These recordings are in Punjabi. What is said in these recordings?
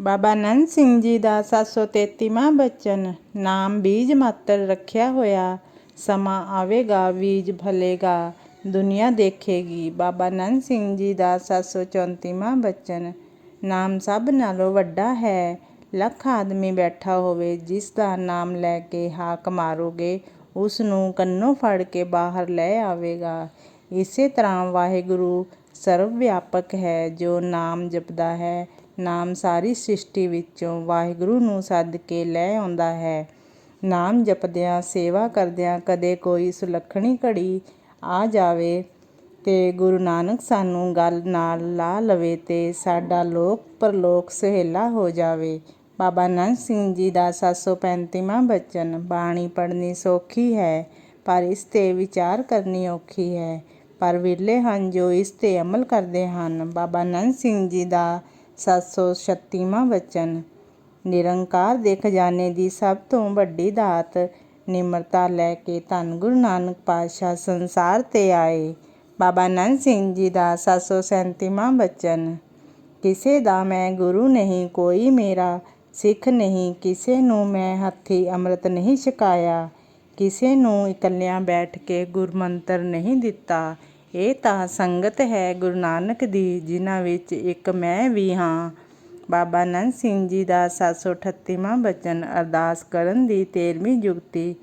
ਬਾਬਾ ਨੰਦ ਸਿੰਘ ਜੀ ਦਾ 733ਵਾਂ ਬਚਨ, ਨਾਮ ਬੀਜ ਮਾਤਰ ਰੱਖਿਆ ਹੋਇਆ, ਸਮਾਂ ਆਵੇਗਾ, ਬੀਜ ਫਲੇਗਾ ਦੁਨੀਆ ਦੇਖੇਗੀ। ਬਾਬਾ ਨੰਦ ਸਿੰਘ ਜੀ ਦਾ 734ਵਾਂ ਬਚਨ, ਨਾਮ ਸਭ ਨਾਲੋਂ ਵੱਡਾ ਹੈ। ਲੱਖ ਆਦਮੀ ਬੈਠਾ ਹੋਵੇ, ਜਿਸ ਦਾ ਨਾਮ ਲੈ ਕੇ ਹਾਕ ਮਾਰੋਗੇ, ਉਸ ਨੂੰ ਕੰਨੋਂ ਫੜ ਕੇ ਬਾਹਰ ਲੈ ਆਵੇਗਾ। ਇਸੇ ਤਰ੍ਹਾਂ ਵਾਹਿਗੁਰੂ ਸਰਵ ਵਿਆਪਕ ਹੈ, ਜੋ ਨਾਮ ਜਪਦਾ ਹੈ। ਨਾਮ ਸਾਰੀ ਸ੍ਰਿਸ਼ਟੀ ਵਿੱਚੋਂ ਵਾਹਿਗੁਰੂ ਨੂੰ ਸੱਦ ਕੇ ਲੈ ਆਉਂਦਾ ਹੈ। ਨਾਮ ਜਪਦਿਆਂ, ਸੇਵਾ ਕਰਦਿਆਂ ਕਦੇ ਕੋਈ ਸੁਲੱਖਣੀ ਘੜੀ ਆ ਜਾਵੇ ਤੇ ਗੁਰੂ ਨਾਨਕ ਸਾਨੂੰ ਗੱਲ ਨਾਲ ਲਾ ਲਵੇ ਤੇ ਸਾਡਾ ਲੋਕ ਪਰਲੋਕ ਸਹੇਲਾ ਹੋ ਜਾਵੇ। ਬਾਬਾ ਨੰਦ ਸਿੰਘ ਜੀ ਦਾ 735ਵਾਂ ਬਚਨ, ਬਾਣੀ ਪੜ੍ਹਨੀ ਸੌਖੀ ਹੈ, ਪਰ ਇਸ ਤੇ ਵਿਚਾਰ ਕਰਨੀ ਔਖੀ ਹੈ। ਪਰ ਵਿਰਲੇ ਹਨ ਜੋ ਇਸ ਤੇ ਅਮਲ ਕਰਦੇ ਹਨ। ਬਾਬਾ ਨੰਦ ਸਿੰਘ ਜੀ ਦਾ 736ਵਾਂ ਬਚਨ ਨਿਰੰਕਾਰ ਦੇ ਖਜ਼ਾਨੇ ਦੀ ਸਭ ਤੋਂ ਵੱਡੀ ਦਾਤ, ਨਿਮਰਤਾ ਲੈ ਕੇ ਧੰਨ ਗੁਰੂ ਨਾਨਕ ਪਾਤਸ਼ਾਹ ਸੰਸਾਰ ਤੇ ਆਏ। ਬਾਬਾ ਨੰਦ ਸਿੰਘ ਜੀ ਦਾ 737ਵਾਂ ਬਚਨ ਕਿਸੇ ਦਾ ਮੈਂ ਗੁਰੂ ਨਹੀਂ, ਕੋਈ ਮੇਰਾ ਸਿੱਖ ਨਹੀਂ, ਕਿਸੇ ਨੂੰ ਮੈਂ ਹੱਥੀ ਅੰਮ੍ਰਿਤ ਨਹੀਂ ਛਕਾਇਆ, ਕਿਸੇ ਨੂੰ ਇਕੱਲਿਆਂ ਬੈਠ ਕੇ ਗੁਰਮੰਤਰ ਨਹੀਂ ਦਿੱਤਾ। ਇਹ ਤਾਂ ਸੰਗਤ ਹੈ ਗੁਰੂ ਨਾਨਕ ਦੀ, ਜਿਨ੍ਹਾਂ ਵਿੱਚ ਇੱਕ ਮੈਂ ਵੀ ਹਾਂ। ਬਾਬਾ ਨੰਦ ਸਿੰਘ ਜੀ ਦਾ 738ਵਾਂ ਬਚਨ ਅਰਦਾਸ ਕਰਨ ਦੀ 13ਵੀਂ ਜੁਗਤੀ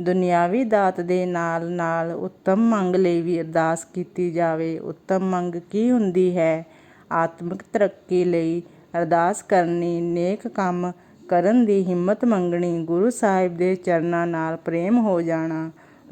ਦੁਨਿਆਵੀ ਦਾਤ ਦੇ ਨਾਲ ਨਾਲ ਉੱਤਮ ਮੰਗ ਲਈ ਵੀ ਅਰਦਾਸ ਕੀਤੀ ਜਾਵੇ। ਉੱਤਮ ਮੰਗ ਕੀ ਹੁੰਦੀ ਹੈ? ਆਤਮਿਕ ਤਰੱਕੀ ਲਈ ਅਰਦਾਸ ਕਰਨੀ, ਨੇਕ ਕੰਮ ਕਰਨ ਦੀ ਹਿੰਮਤ ਮੰਗਣੀ, ਗੁਰੂ ਸਾਹਿਬ ਦੇ ਚਰਨਾਂ ਨਾਲ ਪ੍ਰੇਮ ਹੋ ਜਾਣਾ।